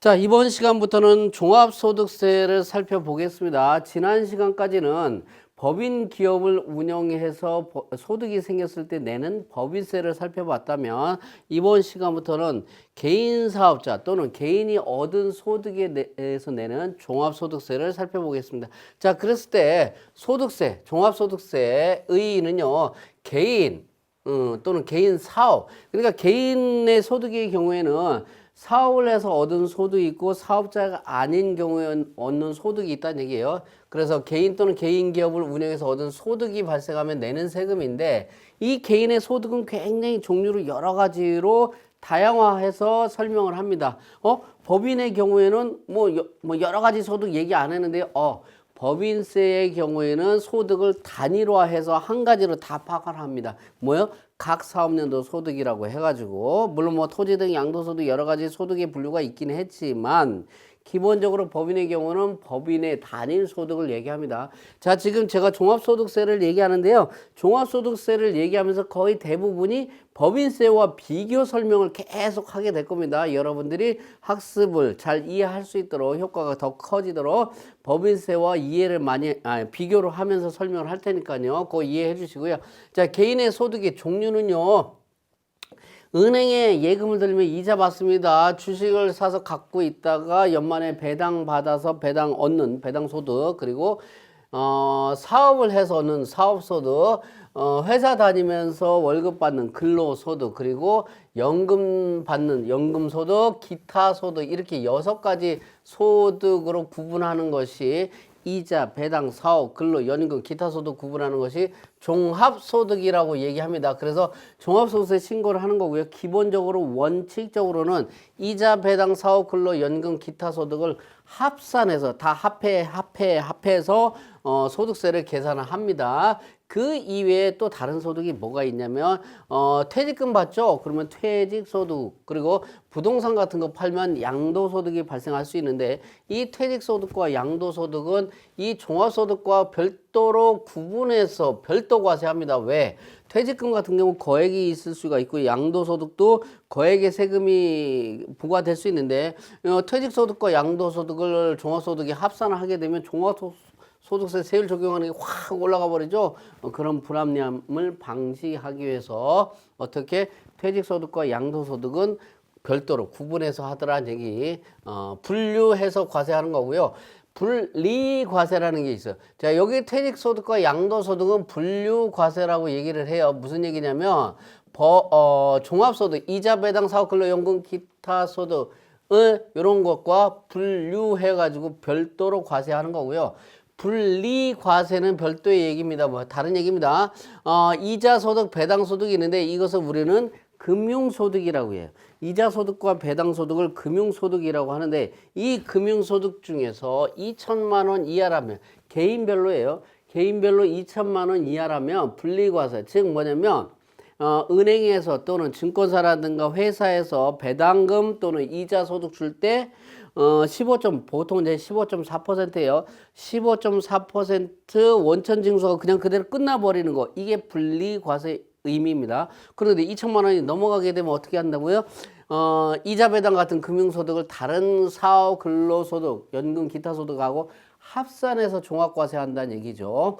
자, 이번 시간부터는 종합소득세를 살펴보겠습니다. 지난 시간까지는 법인 기업을 운영해서 버- 소득이 생겼을 때 내는 법인세를 살펴봤다면 이번 시간부터는 개인 사업자 또는 개인이 얻은 소득에 대해서 내는 종합소득세를 살펴보겠습니다. 자, 그랬을 때 소득세, 종합소득세의 의의는요, 개인, 어, 또는 개인 사업. 그러니까 개인의 소득의 경우에는 사업을 해서 얻은 소득이 있고 사업자가 아닌 경우에 얻는 소득이 있다는 얘기예요. 그래서 개인 또는 개인 기업을 운영해서 얻은 소득이 발생하면 내는 세금인데 이 개인의 소득은 굉장히 종류를 여러 가지로 다양화해서 설명을 합니다. 어? 법인의 경우에는 뭐, 여, 뭐 여러 가지 소득 얘기 안 했는데 어, 법인세의 경우에는 소득을 단일화해서 한 가지로 다 파악을 합니다. 뭐요? 각 사업년도 소득이라고 해가지고 물론 뭐 토지 등 양도소득 여러 가지 소득의 분류가 있긴 했지만 기본적으로 법인의 경우는 법인의 단일 소득을 얘기합니다. 자, 지금 제가 종합소득세를 얘기하는데요. 종합소득세를 얘기하면서 거의 대부분이 법인세와 비교 설명을 계속 하게 될 겁니다. 여러분들이 학습을 잘 이해할 수 있도록 효과가 더 커지도록 법인세와 이해를 많이 아, 비교를 하면서 설명을 할 테니까요. 그거 이해해 주시고요. 자, 개인의 소득의 종류는요. 은행에 예금을 들면 이자 받습니다. 주식을 사서 갖고 있다가 연말에 배당 받아서 배당 얻는 배당 소득 그리고 어, 사업을 해서 얻는 사업 소득, 어, 회사 다니면서 월급 받는 근로 소득 그리고 연금 받는 연금 소득, 기타 소득 이렇게 여섯 가지 소득으로 구분하는 것이 이자, 배당, 사업, 근로, 연금, 기타 소득 구분하는 것이 종합소득이라고 얘기합니다. 그래서 종합소득세 신고를 하는 거고요. 기본적으로 원칙적으로는 이자, 배당, 사업, 근로, 연금, 기타 소득을 합산해서 다 합해, 합해, 합해서 어, 소득세를 계산을 합니다. 그 이외에 또 다른 소득이 뭐가 있냐면 어, 퇴직금 받죠. 그러면 퇴직 소득 그리고 부동산 같은 거 팔면 양도 소득이 발생할 수 있는데 이 퇴직 소득과 양도 소득은 이 종합 소득과 별도로 구분해서 별도 과세합니다. 왜? 퇴직금 같은 경우 거액이 있을 수가 있고 양도 소득도 거액의 세금이 부과될 수 있는데 어, 퇴직 소득과 양도 소득을 종합 소득에 합산을 하게 되면 종합 소득 소득세 세율 적용하는 게 확 올라가 버리죠. 어, 그런 불합리함을 방지하기 위해서 어떻게 퇴직소득과 양도소득은 별도로 구분해서 하더라는 얘기 어, 분류해서 과세하는 거고요. 분리과세라는 게 있어요. 자, 여기 퇴직소득과 양도소득은 분류과세라고 얘기를 해요. 무슨 얘기냐면, 버, 어, 종합소득, 이자, 배당, 사업, 근로연금, 기타 소득을 이런 것과 분류해가지고 별도로 과세하는 거고요. 분리과세는 별도의 얘기입니다. 뭐 다른 얘기입니다. 어, 이자 소득, 배당 소득이 있는데 이것을 우리는 금융소득이라고 해요. 이자 소득과 배당 소득을 금융소득이라고 하는데 이 금융소득 중에서 2천만 원 이하라면 개인별로예요. 개인별로 2천만 원 이하라면 분리과세, 즉 뭐냐면 어, 은행에서 또는 증권사라든가 회사에서 배당금 또는 이자 소득 줄때 어, 15점 보통 이제 15.4%예요. 15.4% 원천 징수가 그냥 그대로 끝나버리는 거 이게 분리과세 의미입니다. 그런데 2천만 원이 넘어가게 되면 어떻게 한다고요? 어, 이자 배당 같은 금융소득을 다른 사업, 근로소득, 연금, 기타 소득하고 합산해서 종합과세 한다는 얘기죠.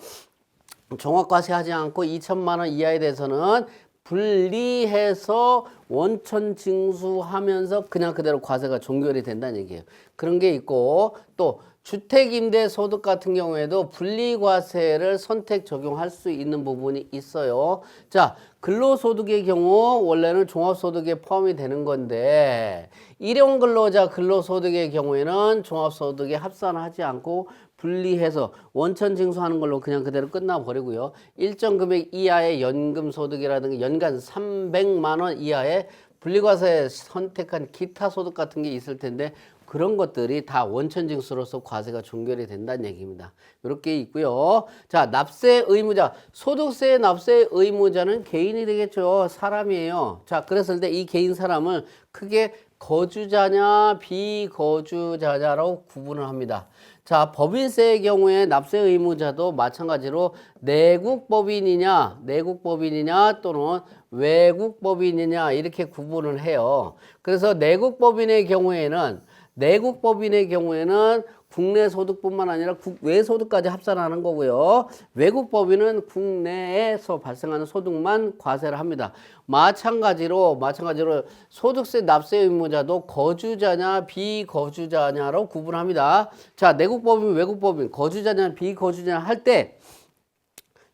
종합과세 하지 않고 2천만 원 이하에 대해서는 분리해서 원천 징수하면서 그냥 그대로 과세가 종결이 된다는 얘기예요. 그런 게 있고 또 주택임대 소득 같은 경우에도 분리과세를 선택 적용할 수 있는 부분이 있어요. 자, 근로소득의 경우 원래는 종합소득에 포함이 되는 건데 일용 근로자 근로소득의 경우에는 종합소득에 합산하지 않고 분리해서 원천 징수하는 걸로 그냥 그대로 끝나버리고요. 일정 금액 이하의 연금 소득이라든가 연간 300만 원 이하의 분리과세 선택한 기타 소득 같은 게 있을 텐데 그런 것들이 다 원천 징수로서 과세가 종결이 된다는 얘기입니다. 이렇게 있고요. 자, 납세 의무자. 소득세 납세 의무자는 개인이 되겠죠. 사람이에요. 자, 그랬을 때 이 개인 사람을 크게 거주자냐 비거주자냐로 구분을 합니다. 자, 법인세의 경우에 납세 의무자도 마찬가지로 내국 법인이냐, 내국 법인이냐 또는 외국 법인이냐 이렇게 구분을 해요. 그래서 내국 법인의 경우에는 내국 법인의 경우에는 국내 소득뿐만 아니라 국외 소득까지 합산하는 거고요. 외국 법인은 국내에서 발생하는 소득만 과세를 합니다. 마찬가지로 마찬가지로 소득세 납세 의무자도 거주자냐 비거주자냐로 구분합니다. 자, 내국 법인, 외국 법인, 거주자냐 비거주자냐 할 때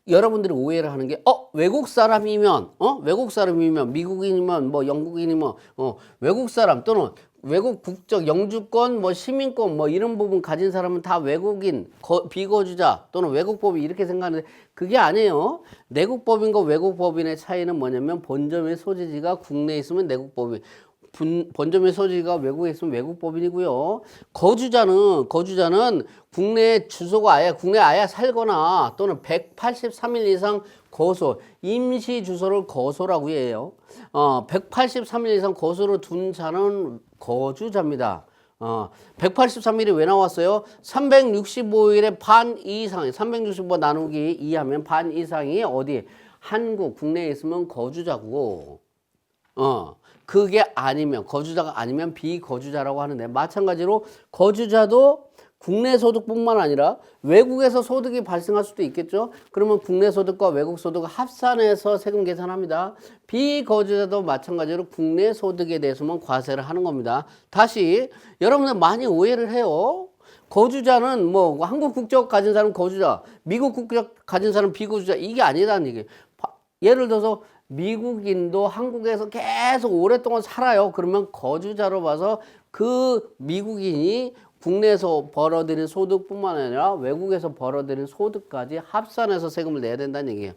여러분들이 오해를 하는 게, 어, 외국 사람이면, 어, 외국 사람이면, 미국인이면, 뭐, 영국인이면, 어, 외국 사람 또는 외국 국적, 영주권, 뭐, 시민권, 뭐, 이런 부분 가진 사람은 다 외국인, 거, 비거주자 또는 외국법인 이렇게 생각하는데 그게 아니에요. 내국법인과 외국법인의 차이는 뭐냐면 본점의 소재지가 국내에 있으면 내국법인, 분, 본점의 소지가 외국에 있으면 외국법인이고요. 거주자는 거주자는 국내 주소가 아예 국내 아예 살거나 또는 183일 이상 거소 임시 주소를 거소라고 해요. 어, 183일 이상 거소를 둔 자는 거주자입니다. 어, 183일이 왜 나왔어요? 365일의 반 이상, 365 나누기 2 하면 반 이상이 어디? 한국, 국내에 있으면 거주자고, 어, 그게 아니면, 거주자가 아니면 비거주자라고 하는데, 마찬가지로 거주자도 국내 소득뿐만 아니라 외국에서 소득이 발생할 수도 있겠죠. 그러면 국내 소득과 외국 소득을 합산해서 세금 계산합니다. 비거주자도 마찬가지로 국내 소득에 대해서만 과세를 하는 겁니다. 다시 여러분들 많이 오해를 해요. 거주자는 뭐 한국 국적 가진 사람 거주자, 미국 국적 가진 사람 비거주자 이게 아니라는 얘기예요. 바- 예를 들어서 미국인도 한국에서 계속 오랫동안 살아요. 그러면 거주자로 봐서 그 미국인이 국내에서 벌어들인 소득뿐만 아니라 외국에서 벌어들인 소득까지 합산해서 세금을 내야 된다는 얘기예요.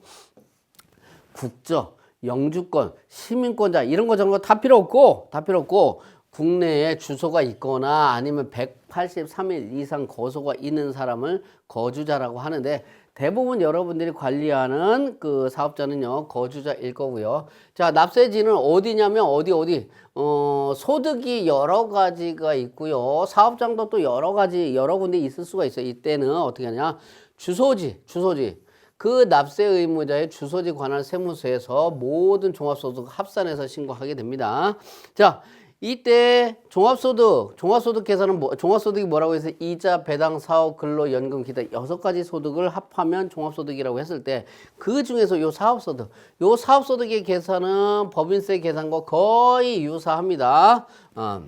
국적, 영주권, 시민권자 이런 거 저런 거 다 필요 없고 다 필요 없고 국내에 주소가 있거나 아니면 183일 이상 거소가 있는 사람을 거주자라고 하는데 대부분 여러분들이 관리하는 그 사업자는요 거주자일 거고요. 자 납세지는 어디냐면 어디 어디 어 소득이 여러 가지가 있고요. 사업장도 또 여러 가지 여러 군데 있을 수가 있어요. 이때는 어떻게 하냐 주소지 주소지 그 납세 의무자의 주소지 관할 세무서에서 모든 종합소득 합산해서 신고하게 됩니다. 자, 이때 종합소득, 종합소득 계산은 뭐, 종합소득이 뭐라고 해서 이자, 배당, 사업, 근로, 연금, 기타 여섯 가지 소득을 합하면 종합소득이라고 했을 때 그 중에서 요 사업소득, 요 사업소득의 계산은 법인세 계산과 거의 유사합니다. 어.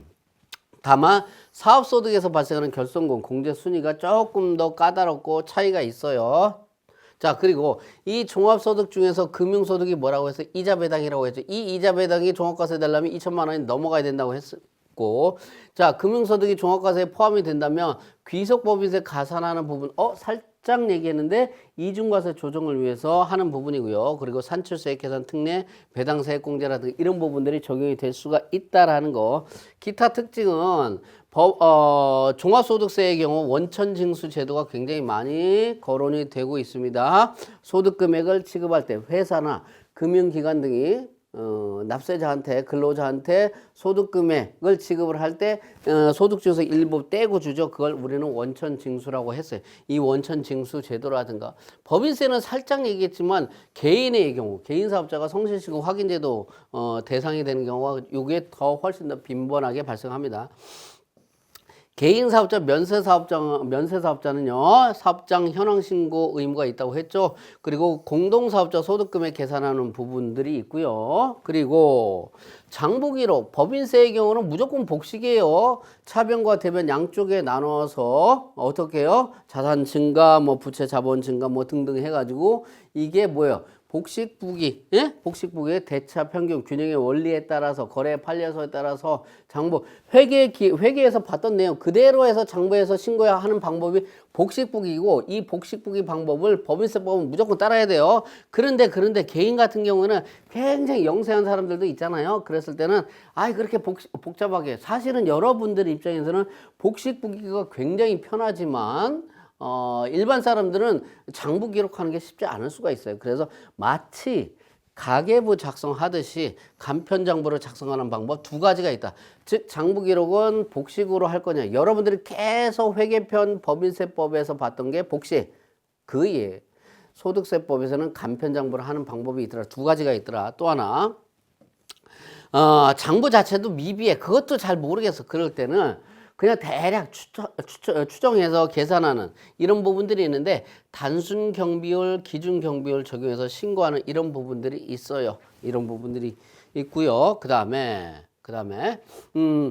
다만 사업소득에서 발생하는 결손금 공제 순위가 조금 더 까다롭고 차이가 있어요. 자 그리고 이 종합소득 중에서 금융소득이 뭐라고 해서 이자 배당이라고 했죠. 이 이자 배당이 종합과세 되려면 2천만 원이 넘어가야 된다고 했고 자 금융소득이 종합과세에 포함이 된다면 귀속법인세 가산하는 부분 어 살 짝 얘기했는데 이중과세 조정을 위해서 하는 부분이고요. 그리고 산출세 계산 특례 배당세 공제라든가 이런 부분들이 적용이 될 수가 있다라는 거. 기타 특징은 법, 어, 종합소득세의 경우 원천징수 제도가 굉장히 많이 거론이 되고 있습니다. 소득 금액을 취급할 때 회사나 금융기관 등이 어, 납세자한테 근로자한테 소득 금액을 지급을 할 때 어, 소득 중에서 일부 떼고 주죠. 그걸 우리는 원천 징수라고 했어요. 이 원천 징수 제도라든가 법인세는 살짝 얘기했지만 개인의 경우 개인 사업자가 성실신고 확인제도 어, 대상이 되는 경우가 이게 더 훨씬 더 빈번하게 발생합니다. 개인 사업자 면세 사업자 면세 사업자는요 사업장 현황 신고 의무가 있다고 했죠. 그리고 공동 사업자 소득금액 계산하는 부분들이 있고요. 그리고 장부기록 법인세의 경우는 무조건 복식이에요. 차변과 대변 양쪽에 나눠서 어떻게 해요? 자산 증가, 뭐 부채 자본 증가 뭐 등등 해가지고 이게 뭐예요? 복식 부기, 예? 복식 부기의 대차 평균 균형의 원리에 따라서 거래 판례서에 따라서 장부 회계 기, 회계에서 봤던 내용 그대로 해서 장부에서 신고해야 하는 방법이 복식 부기이고 이 복식 부기 방법을 법인세법은 무조건 따라야 돼요. 그런데 그런데 개인 같은 경우는 굉장히 영세한 사람들도 있잖아요. 그랬을 때는 아이 그렇게 복, 복잡하게 사실은 여러분들 입장에서는 복식 부기가 굉장히 편하지만 어, 일반 사람들은 장부 기록하는 게 쉽지 않을 수가 있어요. 그래서 마치 가계부 작성하듯이 간편 장부를 작성하는 방법 두 가지가 있다. 즉 장부 기록은 복식으로 할 거냐. 여러분들이 계속 회계편 법인세법에서 봤던 게 복식. 그예 소득세법에서는 간편 장부를 하는 방법이 있더라. 두 가지가 있더라. 또 하나 어, 장부 자체도 미비해. 그것도 잘 모르겠어. 그럴 때는 그냥 대략 추정, 추정, 추정해서 계산하는 이런 부분들이 있는데 단순 경비율, 기준 경비율 적용해서 신고하는 이런 부분들이 있어요. 이런 부분들이 있고요. 그 다음에 그 다음에 음.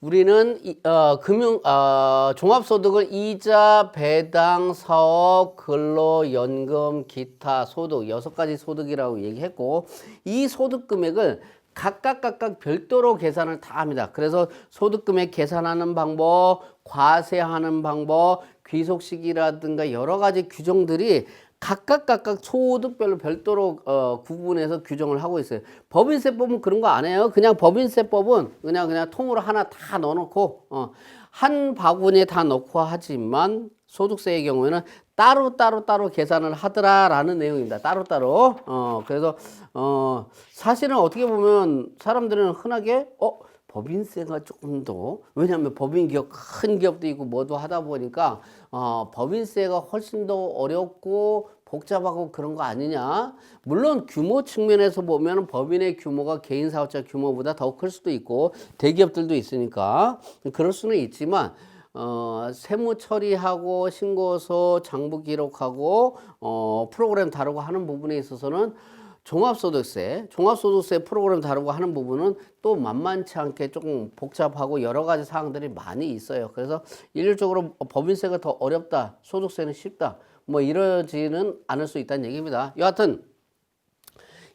우리는 이- 어, 금융 어, 종합소득을 이자, 배당, 사업, 근로, 연금, 기타 소득 여섯 가지 소득이라고 얘기했고 이 소득 금액을 각각 각각 별도로 계산을 다 합니다. 그래서 소득 금액 계산하는 방법, 과세하는 방법, 귀속 시기라든가 여러 가지 규정들이 각각 각각 소득별로 별도로 어, 구분해서 규정을 하고 있어요. 법인세법은 그런 거 안 해요. 그냥 법인세법은 그냥 그냥 통으로 하나 다 넣어놓고 어, 한 바구니에 다 넣고 하지만 소득세의 경우에는 따로 따로 따로 계산을 하더라라는 내용입니다. 따로 따로. 어 그래서 어 사실은 어떻게 보면 사람들은 흔하게 어 법인세가 조금 더 왜냐하면 법인 기업 큰 기업도 있고 뭐도 하다 보니까 어, 법인세가 훨씬 더 어렵고 복잡하고 그런 거 아니냐 물론 규모 측면에서 보면 법인의 규모가 개인 사업자 규모보다 더 클 수도 있고 대기업들도 있으니까 그럴 수는 있지만 어, 세무 처리하고 신고서 장부 기록하고 어, 프로그램 다루고 하는 부분에 있어서는 종합소득세, 종합소득세 프로그램 다루고 하는 부분은 또 만만치 않게 조금 복잡하고 여러 가지 사항들이 많이 있어요. 그래서 일률적으로 법인세가 더 어렵다, 소득세는 쉽다, 뭐 이러지는 않을 수 있다는 얘기입니다. 여하튼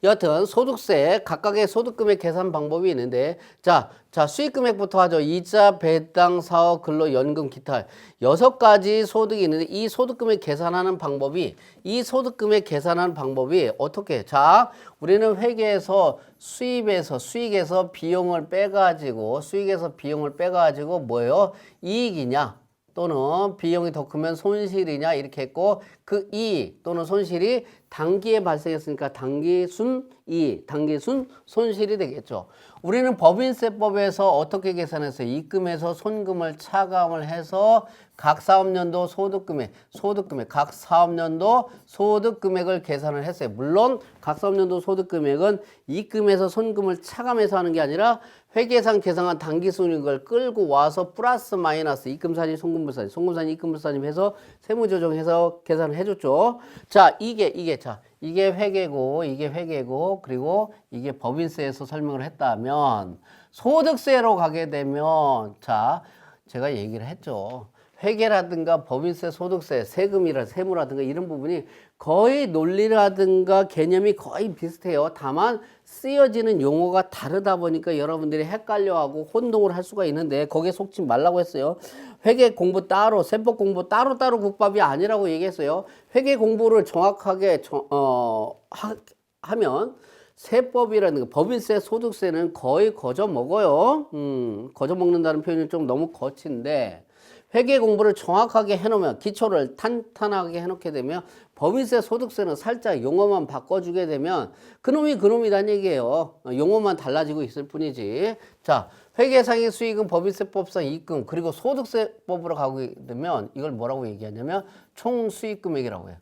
여하튼 소득세 각각의 소득금액 계산 방법이 있는데 자, 자 수익금액부터 하죠. 이자, 배당, 사업, 근로, 연금, 기타 여섯 가지 소득이 있는데 이 소득금액 계산하는 방법이 이 소득금액 계산하는 방법이 어떻게? 자, 우리는 회계에서 수입에서 수익에서 비용을 빼가지고 수익에서 비용을 빼가지고 뭐예요? 이익이냐? 또는 비용이 더 크면 손실이냐 이렇게 했고 그 이익 또는 손실이 단기에 발생했으니까 단기 순이 단기 순 손실이 되겠죠. 우리는 법인세법에서 어떻게 계산했어요? 입금해서 손금을 차감을 해서 각 사업년도 소득금액, 소득금액, 각 사업년도 소득금액을 계산을 했어요. 물론 각 사업년도 소득금액은 입금해서 손금을 차감해서 하는 게 아니라 회계상 계상한 단기순이익을 끌고 와서 플러스 마이너스 입금사진, 송금불사진, 송금사진, 입금불사진 해서 세무조정해서 계산을 해줬죠. 자, 이게 이게 자 이게 회계고 이게 회계고 그리고 이게 법인세에서 설명을 했다면 소득세로 가게 되면 자 제가 얘기를 했죠. 회계라든가 법인세, 소득세, 세금이라 세무라든가 이런 부분이 거의 논리라든가 개념이 거의 비슷해요. 다만 쓰여지는 용어가 다르다 보니까 여러분들이 헷갈려하고 혼동을 할 수가 있는데 거기에 속지 말라고 했어요. 회계 공부 따로, 세법 공부 따로 따로 국밥이 아니라고 얘기했어요. 회계 공부를 정확하게 정- 어, 하, 하면 세법이라는 거, 법인세, 소득세는 거의 거저 먹어요. 음, 거저 먹는다는 표현이 좀 너무 거친데 회계 공부를 정확하게 해놓으면 기초를 탄탄하게 해놓게 되면 법인세, 소득세는 살짝 용어만 바꿔주게 되면 그놈이 그놈이란 얘기예요. 어, 용어만 달라지고 있을 뿐이지. 자, 회계상의 수익은 법인세법상 입금 그리고 소득세법으로 가고 되면 이걸 뭐라고 얘기하냐면 총수익금액이라고 해요.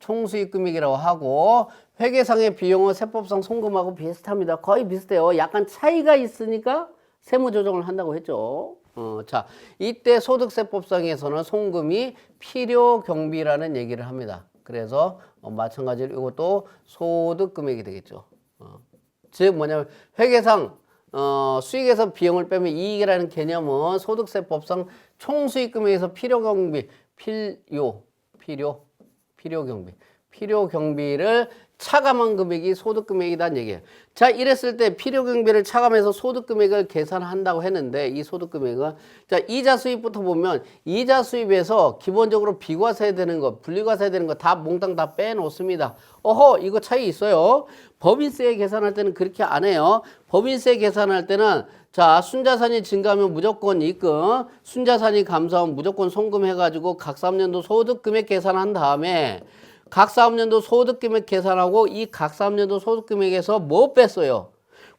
총수익금액이라고 하고 회계상의 비용은 세법상 송금하고 비슷합니다. 거의 비슷해요. 약간 차이가 있으니까 세무 조정을 한다고 했죠. 어, 자, 이때 소득세법상에서는 송금이 필요 경비라는 얘기를 합니다. 그래서 어, 마찬가지로 이것도 소득 금액이 되겠죠. 어. 즉 뭐냐면 회계상 어, 수익에서 비용을 빼면 이익이라는 개념은 소득세법상 총수익 금액에서 필요 경비, 필요, 필요, 필요 경비, 필요 경비를 차감한 금액이 소득 금액이란 얘기예요. 자, 이랬을 때 필요 경비를 차감해서 소득 금액을 계산한다고 했는데 이 소득 금액은 자, 이자 수입부터 보면 이자 수입에서 기본적으로 비과세 되는 거, 분리과세 되는 거다 몽땅 다 빼놓습니다. 어허, 이거 차이 있어요. 법인세 계산할 때는 그렇게 안 해요. 법인세 계산할 때는 자, 순자산이 증가하면 무조건 입금, 순자산이 감소하면 무조건 송금 해가지고 각 3년도 소득 금액 계산한 다음에 각 사업년도 소득금액 계산하고 이 각 사업년도 소득금액에서 뭐 뺐어요?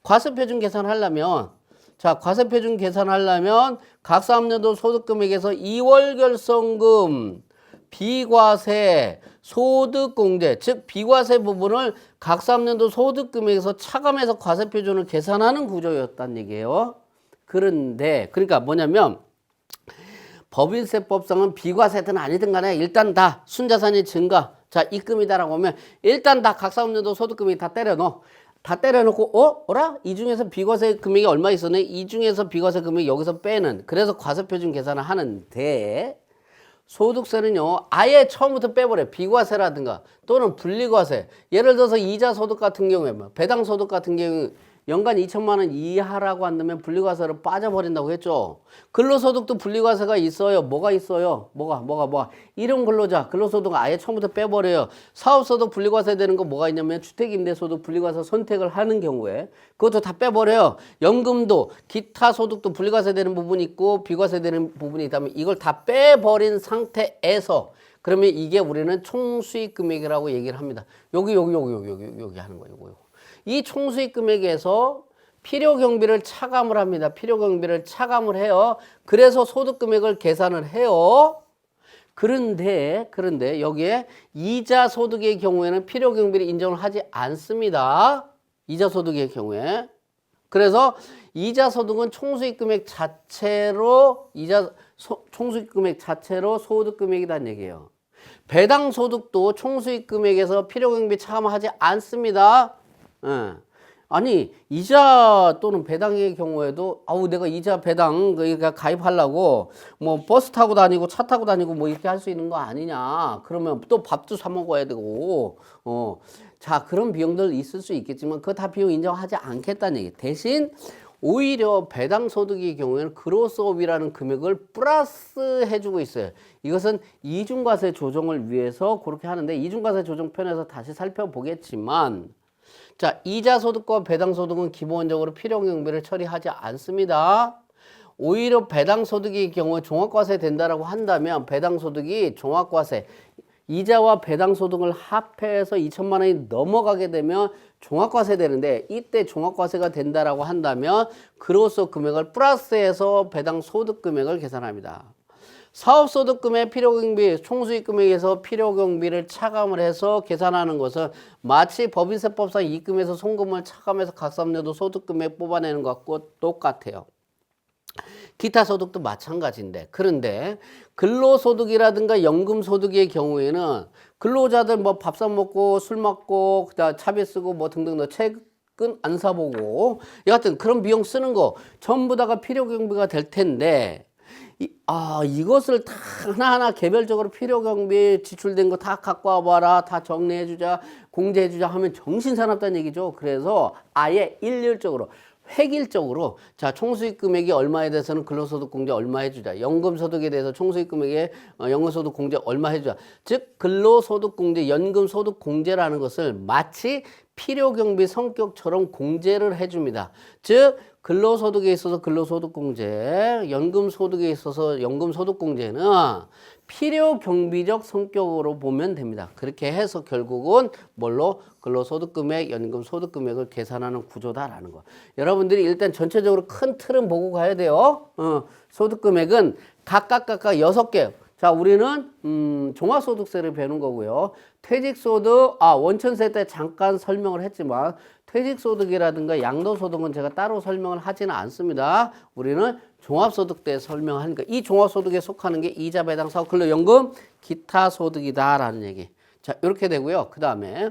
과세표준 계산하려면 자 과세표준 계산하려면 각 사업년도 소득금액에서 2월 결성금 비과세 소득공제 즉 비과세 부분을 각 사업년도 소득금액에서 차감해서 과세표준을 계산하는 구조였단 얘기예요. 그런데 그러니까 뭐냐면 법인세법상은 비과세든 아니든 간에 일단 다 순자산이 증가 자 입금이다라고 하면 일단 다 각사업년도 소득금이 다 때려 넣어 다 때려놓고 어? 어라? 이 중에서 비과세 금액이 얼마 있었네? 이 중에서 비과세 금액이 여기서 빼는 그래서 과세표준 계산을 하는데 소득세는요 아예 처음부터 빼버려 비과세라든가 또는 분리과세 예를 들어서 이자 소득 같은 경우에 뭐 배당 소득 같은 경우 연간 2천만 원 이하라고 한다면 분리과세로 빠져버린다고 했죠. 근로소득도 분리과세가 있어요. 뭐가 있어요? 뭐가 뭐가 뭐가? 이름 근로자. 근로소득 아예 처음부터 빼버려요. 사업소득 분리과세 되는 거 뭐가 있냐면 주택임대소득 분리과세 선택을 하는 경우에 그것도 다 빼버려요. 연금도 기타 소득도 분리과세 되는 부분이 있고 비과세 되는 부분이 있다면 이걸 다 빼버린 상태에서 그러면 이게 우리는 총수익 금액이라고 얘기를 합니다. 여기 여기 여기 여기 여기 여기 하는 거예요. 요거, 요거. 이 총수익 금액에서 필요 경비를 차감을 합니다. 필요 경비를 차감을 해요. 그래서 소득 금액을 계산을 해요. 그런데 그런데 여기에 이자 소득의 경우에는 필요 경비를 인정을 하지 않습니다. 이자 소득의 경우에 그래서 이자 소득은 총수익 금액 자체로 이자 소, 총수익 금액 자체로 소득 금액이란 얘기예요. 배당 소득도 총수익 금액에서 필요 경비 차감하지 않습니다. 예. 아니 이자 또는 배당의 경우에도 아우 내가 이자 배당 그러니까 가입하려고 뭐 버스 타고 다니고 차 타고 다니고 뭐 이렇게 할 수 있는 거 아니냐 그러면 또 밥도 사 먹어야 되고 어 자 그런 비용들 있을 수 있겠지만 그거 다 비용 인정하지 않겠다는 얘기 대신 오히려 배당 소득의 경우에는 그로스업이라는 금액을 플러스 해주고 있어요. 이것은 이중과세 조정을 위해서 그렇게 하는데 이중과세 조정 편에서 다시 살펴보겠지만 자, 이자 소득과 배당 소득은 기본적으로 필요 경비를 처리하지 않습니다. 오히려 배당 소득의 경우에 종합과세 된다라고 한다면 배당 소득이 종합과세 이자와 배당 소득을 합해서 2천만 원이 넘어가게 되면 종합과세 되는데 이때 종합과세가 된다라고 한다면 그로서 금액을 플러스해서 배당 소득 금액을 계산합니다. 사업소득금의 필요경비, 총수익금액에서 필요경비를 차감을 해서 계산하는 것은 마치 법인세법상 입금에서 송금을 차감해서 각산료도 소득금액 뽑아내는 것과 똑같아요. 기타 소득도 마찬가지인데 그런데 근로소득이라든가 연금소득의 경우에는 근로자들 뭐 밥 사 먹고 술 먹고 그다음 차비 쓰고 뭐 등등 너 책은 안 사보고 여하튼 그런 비용 쓰는 거 전부 다가 필요 경비가 될 텐데 이, 아 이것을 다 하나하나 개별적으로 필요 경비 지출된 거 다 갖고 와봐라 다 정리해주자 공제해주자 하면 정신 사납다는 얘기죠. 그래서 아예 일률적으로 획일적으로 자 총수익 금액이 얼마에 대해서는 근로소득 공제 얼마 해주자. 연금소득에 대해서 총수익 금액에 어, 연금소득 공제 얼마 해주자. 즉 근로소득 공제 연금소득 공제라는 것을 마치 필요 경비 성격처럼 공제를 해줍니다. 즉 근로소득에 있어서 근로소득공제, 연금소득에 있어서 연금소득공제는 필요 경비적 성격으로 보면 됩니다. 그렇게 해서 결국은 뭘로 근로소득금액, 연금소득금액을 계산하는 구조다라는 거. 여러분들이 일단 전체적으로 큰 틀은 보고 가야 돼요. 어, 소득금액은 각각 각각 여섯 개. 자, 우리는 음, 종합소득세를 배우는 거고요. 퇴직소득, 아 원천세 때 잠깐 설명을 했지만 퇴직소득이라든가 양도소득은 제가 따로 설명을 하지는 않습니다. 우리는 종합소득 때 설명하니까 이 종합소득에 속하는 게 이자 배당 사업 근로연금 기타 소득이다라는 얘기. 자, 이렇게 되고요. 그 다음에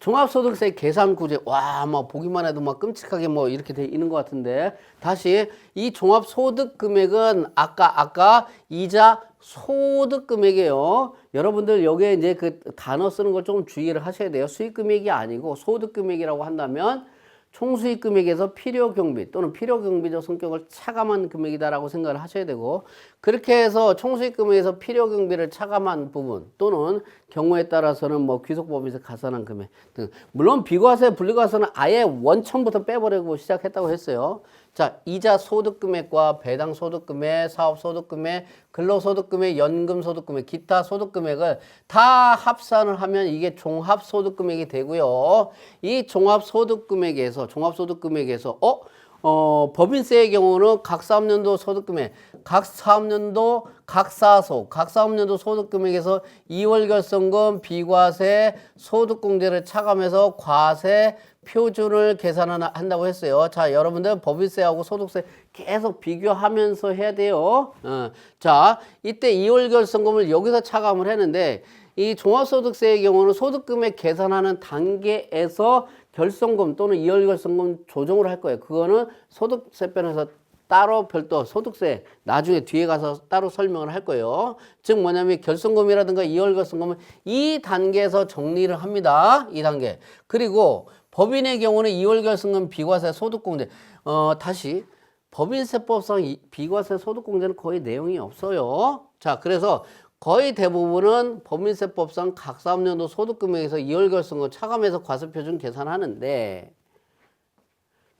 종합소득세 계산 구제 와, 막 보기만 해도 막 끔찍하게 뭐 이렇게 돼 있는 것 같은데 다시 이 종합소득 금액은 아까 아까 이자 소득 금액이에요. 여러분들 여기에 이제 그 단어 쓰는 걸좀 주의를 하셔야 돼요. 수익 금액이 아니고 소득 금액이라고 한다면 총수익 금액에서 필요 경비 또는 필요 경비적 성격을 차감한 금액이다라고 생각을 하셔야 되고 그렇게 해서 총수익 금액에서 필요 경비를 차감한 부분 또는 경우에 따라서는 뭐 귀속법에서 가산한 금액 등 물론 비과세 분리과세는 아예 원천부터 빼버리고 시작했다고 했어요. 자, 이자 소득금액과 배당 소득금액, 사업 소득금액, 근로소득금액, 연금소득금액, 기타 소득금액을 다 합산을 하면 이게 종합소득금액이 되고요. 이 종합소득금액에서 종합소득금액에서 어 어, 법인세의 경우는 각 사업년도 소득금액, 각 사업년도 각 사소, 각 사업년도 소득금액에서 2월 결성금 비과세 소득공제를 차감해서 과세 표준을 계산한다고 했어요. 자, 여러분들 법인세하고 소득세 계속 비교하면서 해야 돼요. 어, 자, 이때 2월 결성금을 여기서 차감을 했는데 이 종합소득세의 경우는 소득금액 계산하는 단계에서 결성금 또는 2월 결성금 조정을 할 거예요. 그거는 소득세편에서 따로 별도 소득세 나중에 뒤에 가서 따로 설명을 할 거예요. 즉 뭐냐면 결성금이라든가 2월 결성금은 이 단계에서 정리를 합니다. 이 단계. 그리고 법인의 경우는 2월 결성금 비과세 소득공제. 어, 다시 법인세법상 이 비과세 소득공제는 거의 내용이 없어요. 자, 그래서 거의 대부분은 법인세법상 각 사업년도 소득금액에서 2월 결성금 차감해서 과세표준 계산하는데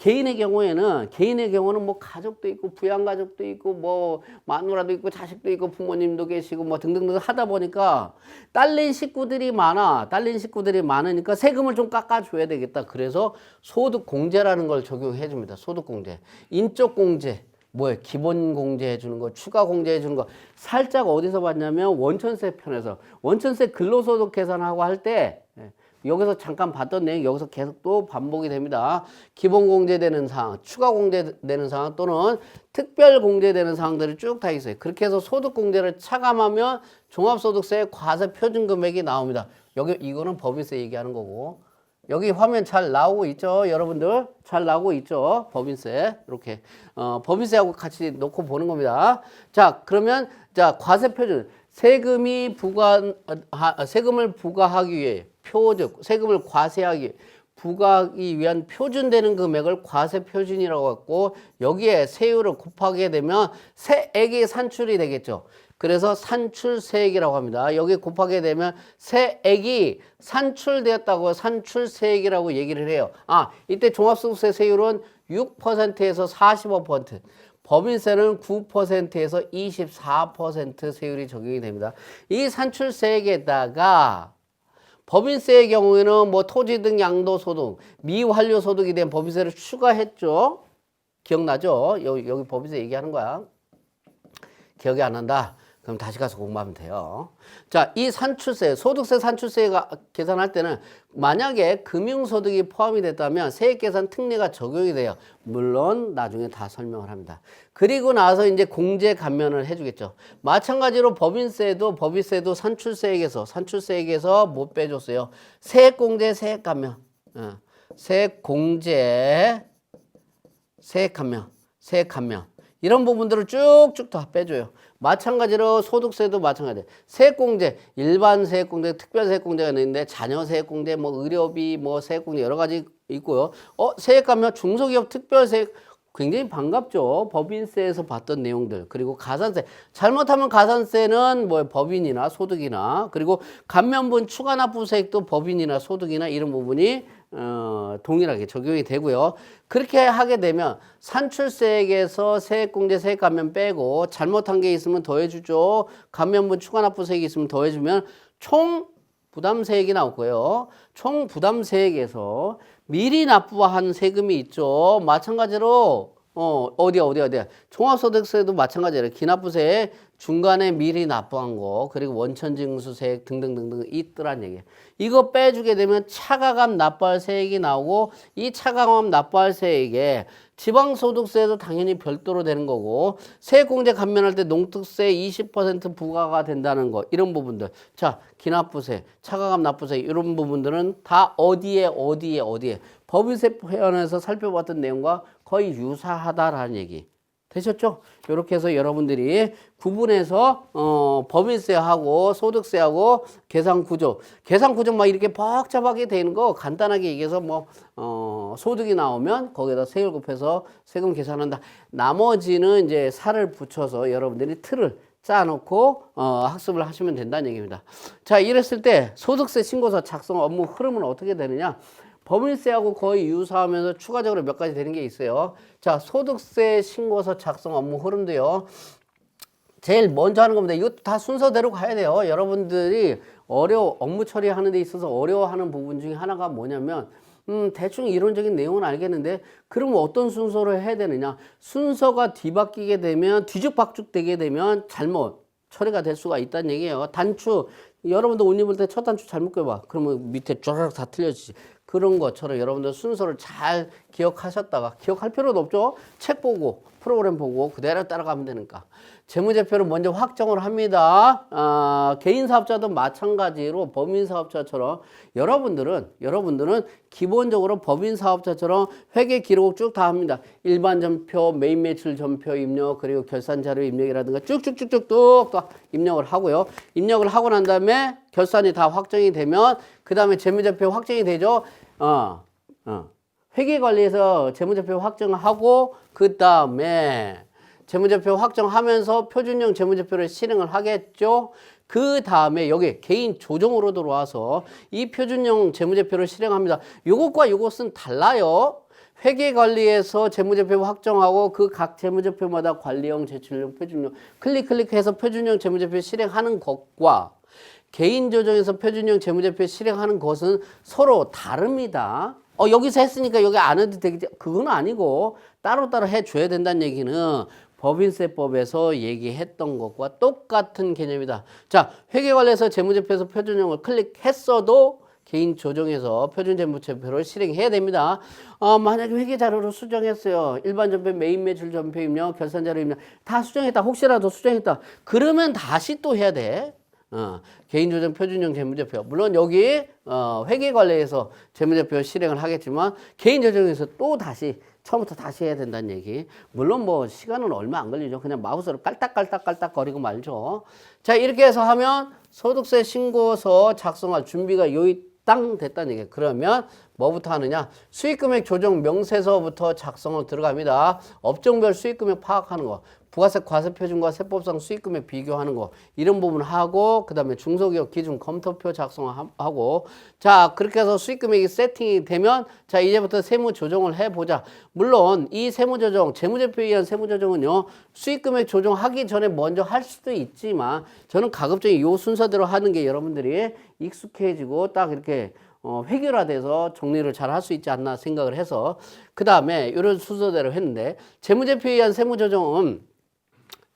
개인의 경우에는 개인의 경우는 뭐 가족도 있고 부양 가족도 있고 뭐 마누라도 있고 자식도 있고 부모님도 계시고 뭐 등등등 하다 보니까 딸린 식구들이 많아 딸린 식구들이 많으니까 세금을 좀 깎아줘야 되겠다. 그래서 소득공제라는 걸 적용해 줍니다. 소득공제. 인적공제. 뭐야 기본 공제 해 주는 거 추가 공제 해 주는 거. 살짝 어디서 봤냐면 원천세 편에서. 원천세 근로소득 계산하고 할때 예, 여기서 잠깐 봤던 내용 여기서 계속 또 반복이 됩니다. 기본 공제되는 사항, 추가 공제되는 사항 또는 특별 공제되는 사항들이 쭉 다 있어요. 그렇게 해서 소득 공제를 차감하면 종합소득세 과세 표준 금액이 나옵니다. 여기 이거는 법인세 얘기하는 거고 여기 화면 잘 나오고 있죠, 여러분들 잘 나오고 있죠, 법인세 이렇게 어, 법인세하고 같이 놓고 보는 겁니다. 자 그러면 자 과세 표준 세금이 부과 하, 세금을 부과하기 위해 표적 세금을 과세하기 부과하기 위한 표준되는 금액을 과세 표준이라고 했고 여기에 세율을 곱하게 되면 세액이 산출이 되겠죠. 그래서 산출세액이라고 합니다. 여기 곱하게 되면 세액이 산출되었다고 산출세액이라고 얘기를 해요. 아, 이때 종합소득세 세율은 6%에서 45%. 법인세는 9%에서 24% 세율이 적용이 됩니다. 이 산출세액에다가 법인세의 경우에는 뭐 토지 등 양도소득, 미완료 소득이 된 법인세를 추가했죠. 기억나죠? 여기, 여기 법인세 얘기하는 거야. 기억이 안 난다. 그럼 다시 가서 공부하면 돼요. 자, 이 산출세, 소득세 산출세가 계산할 때는 만약에 금융소득이 포함이 됐다면 세액계산 특례가 적용이 돼요. 물론 나중에 다 설명을 합니다. 그리고 나서 이제 공제 감면을 해주겠죠. 마찬가지로 법인세도 법인세도 산출세액에서 산출세액에서 못 빼줬어요. 세액공제, 세액 감면, 어. 세액공제, 세액 감면, 세액 감면 이런 부분들을 쭉쭉 다 빼줘요. 마찬가지로 소득세도 마찬가지. 세액공제, 일반 세액공제, 특별 세액공제가 있는데 자녀 세액공제, 뭐 의료비, 뭐 세액공제 여러 가지 있고요. 어, 세액 가면 중소기업 특별 세액 굉장히 반갑죠. 법인세에서 봤던 내용들. 그리고 가산세. 잘못하면 가산세는 뭐 법인이나 소득이나 그리고 감면분 추가 납부세액도 법인이나 소득이나 이런 부분이 어, 동일하게 적용이 되고요. 그렇게 하게 되면 산출세액에서 세액공제 세액 감면 빼고 잘못한 게 있으면 더해주죠. 감면분 추가 납부세액이 있으면 더해주면 총 부담세액이 나올 거예요. 총 부담세액에서 미리 납부한 세금이 있죠. 마찬가지로 어, 어디야, 어디야, 어디야. 종합소득세도 마찬가지예요. 기납부세 중간에 미리 납부한 거, 그리고 원천징수세액 등등등등 있더란 얘기예요. 이거 빼주게 되면 차가감 납부할 세액이 나오고, 이 차가감 납부할 세액에 지방소득세도 당연히 별도로 되는 거고, 세액공제 감면할 때 농특세 20% 부과가 된다는 거, 이런 부분들. 자, 기납부세, 차가감 납부세, 이런 부분들은 다 어디에, 어디에, 어디에. 법인세 회원에서 살펴봤던 내용과 거의 유사하다라는 얘기. 되셨죠? 이렇게 해서 여러분들이 구분해서 어, 법인세하고 소득세하고 계산 구조, 계산 구조 막 이렇게 복잡하게 되는 거 간단하게 얘기해서 뭐 어, 소득이 나오면 거기다 세율 곱해서 세금 계산한다. 나머지는 이제 살을 붙여서 여러분들이 틀을 짜놓고 어, 학습을 하시면 된다는 얘기입니다. 자, 이랬을 때 소득세 신고서 작성 업무 흐름은 어떻게 되느냐? 법인세하고 거의 유사하면서 추가적으로 몇 가지 되는 게 있어요. 자, 소득세 신고서 작성 업무 흐름도요. 제일 먼저 하는 겁니다. 이것도 다 순서대로 가야 돼요. 여러분들이 어려워, 업무 처리하는 데 있어서 어려워하는 부분 중에 하나가 뭐냐면, 음, 대충 이론적인 내용은 알겠는데 그러면 어떤 순서로 해야 되느냐? 순서가 뒤바뀌게 되면 뒤죽박죽 되게 되면 잘못 처리가 될 수가 있다는 얘기예요. 단추 여러분들 옷 입을 때 첫 단추 잘못 껴봐. 그러면 밑에 쫙 다 틀려지지. 그런 것처럼 여러분들 순서를 잘 기억하셨다가 기억할 필요도 없죠. 책 보고 프로그램 보고 그대로 따라가면 되니까. 재무제표를 먼저 확정을 합니다. 아, 개인 사업자도 마찬가지로 법인 사업자처럼 여러분들은 여러분들은 기본적으로 법인 사업자처럼 회계 기록 쭉다 합니다. 일반 전표, 메인 매출 전표 입력 그리고 결산 자료 입력이라든가 쭉쭉쭉쭉 뚝 입력을 하고요. 입력을 하고 난 다음에 결산이 다 확정이 되면 그 다음에 재무제표 확정이 되죠. 어, 어. 회계관리에서 재무제표 확정하고 그 다음에 재무제표 확정하면서 표준형 재무제표를 실행을 하겠죠. 그 다음에 여기 개인 조정으로 들어와서 이 표준형 재무제표를 실행합니다. 요것과 요것은 달라요. 회계관리에서 재무제표 확정하고 그 각 재무제표마다 관리형, 제출형, 표준형 클릭 클릭해서 표준형 재무제표 실행하는 것과 개인 조정에서 표준형 재무제표 실행하는 것은 서로 다릅니다. 어, 여기서 했으니까 여기 안 해도 되겠지. 그건 아니고 따로따로 해줘야 된다는 얘기는 법인세법에서 얘기했던 것과 똑같은 개념이다. 자, 회계관리에서 재무제표에서 표준형을 클릭했어도 개인 조정에서 표준 재무제표를 실행해야 됩니다. 어, 만약에 회계 자료를 수정했어요. 일반 전표, 메인 매출 전표 입력, 결산 자료 입력 다 수정했다. 혹시라도 수정했다. 그러면 다시 또 해야 돼. 어, 개인조정 표준형 재무제표. 물론 여기 어, 회계관리에서 재무제표 실행을 하겠지만 개인조정에서 또 다시 처음부터 다시 해야 된다는 얘기. 물론 뭐 시간은 얼마 안 걸리죠. 그냥 마우스로 깔딱깔딱깔딱 거리고 말죠. 자 이렇게 해서 하면 소득세 신고서 작성할 준비가 요이 땅 됐다는 얘기예요. 그러면 뭐부터 하느냐? 수익금액 조정 명세서부터 작성을 들어갑니다. 업종별 수익금액 파악하는 거. 부가세 과세 표준과 세법상 수익금액 비교하는 거 이런 부분 하고 그 다음에 중소기업 기준 검토표 작성하고 자 그렇게 해서 수익금액이 세팅이 되면 자 이제부터 세무 조정을 해보자. 물론 이 세무 조정 재무제표에 의한 세무 조정은요 수익금액 조정하기 전에 먼저 할 수도 있지만 저는 가급적이 요 순서대로 하는 게 여러분들이 익숙해지고 딱 이렇게 어, 획일화돼서 정리를 잘 할 수 있지 않나 생각을 해서 그 다음에 이런 순서대로 했는데 재무제표에 의한 세무조정은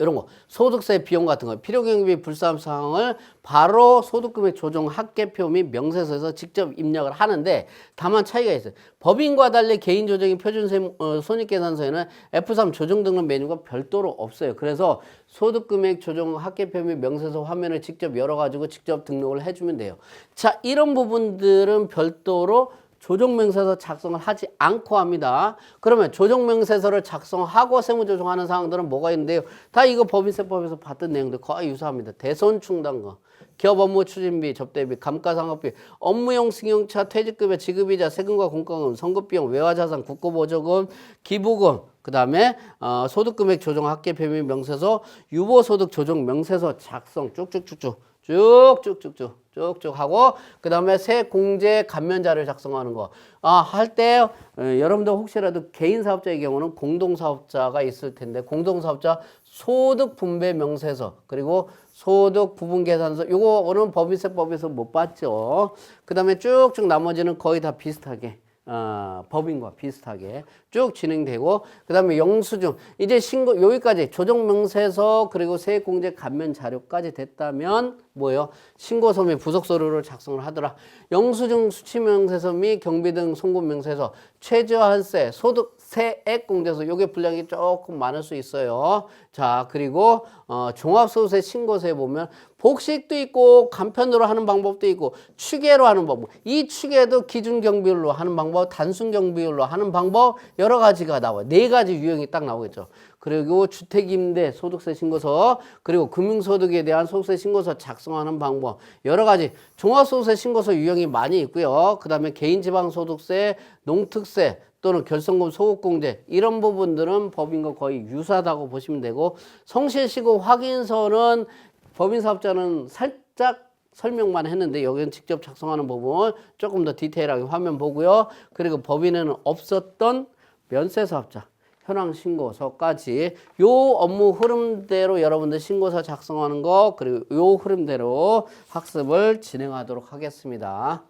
이런 거 소득세 비용 같은 거 필요경비 불사함 사항을 바로 소득금액 조정 합계표 및 명세서에서 직접 입력을 하는데 다만 차이가 있어요. 법인과 달리 개인 조정인 표준 어, 손익계산서에는 F3 조정 등록 메뉴가 별도로 없어요. 그래서 소득금액 조정 합계표 및 명세서 화면을 직접 열어가지고 직접 등록을 해주면 돼요. 자 이런 부분들은 별도로 조정명세서 작성을 하지 않고 합니다. 그러면 조정명세서를 작성하고 세무조정하는 사항들은 뭐가 있는데요? 다 이거 법인세법에서 봤던 내용들 거의 유사합니다. 대손 충당거, 기업 업무 추진비, 접대비, 감가상각비, 업무용 승용차, 퇴직급여, 지급이자, 세금과 공과금, 선급비용, 외화자산, 국고보조금, 기부금, 그 다음에 어, 소득금액 조정 합계표 및 명세서, 유보소득 조정 명세서 작성 쭉쭉쭉쭉 쭉쭉쭉쭉 쭉쭉 하고 그 다음에 새 공제 감면자를 작성하는 거. 아, 할 때 여러분들 혹시라도 개인 사업자의 경우는 공동 사업자가 있을 텐데 공동 사업자 소득 분배 명세서 그리고 소득 부분 계산서 요거는 법인세법에서 못 봤죠. 그 다음에 쭉쭉 나머지는 거의 다 비슷하게 어, 법인과 비슷하게 쭉 진행되고 그 다음에 영수증 이제 신고 여기까지 조정명세서 그리고 세액공제 감면 자료까지 됐다면 뭐예요? 신고서 및 부속서류를 작성을 하더라 영수증 수치명세서 및 경비 등 송금명세서 최저한세 소득 세액 공제서 요게 분량이 조금 많을 수 있어요. 자 그리고 어, 종합소득세 신고서에 보면 복식도 있고 간편으로 하는 방법도 있고 추계로 하는 방법. 이 추계도 기준 경비율로 하는 방법 단순 경비율로 하는 방법 여러 가지가 나와요. 네 가지 유형이 딱 나오겠죠. 그리고 주택임대 소득세 신고서 그리고 금융소득에 대한 소득세 신고서 작성하는 방법. 여러 가지 종합소득세 신고서 유형이 많이 있고요. 그 다음에 개인지방소득세 농특세 또는 결성금 소급공제 이런 부분들은 법인과 거의 유사하다고 보시면 되고 성실시고 확인서는 법인사업자는 살짝 설명만 했는데 여기는 직접 작성하는 부분 조금 더 디테일하게 화면 보고요. 그리고 법인에는 없었던 면세사업자 현황 신고서까지 요 업무 흐름대로 여러분들 신고서 작성하는 거 그리고 요 흐름대로 학습을 진행하도록 하겠습니다.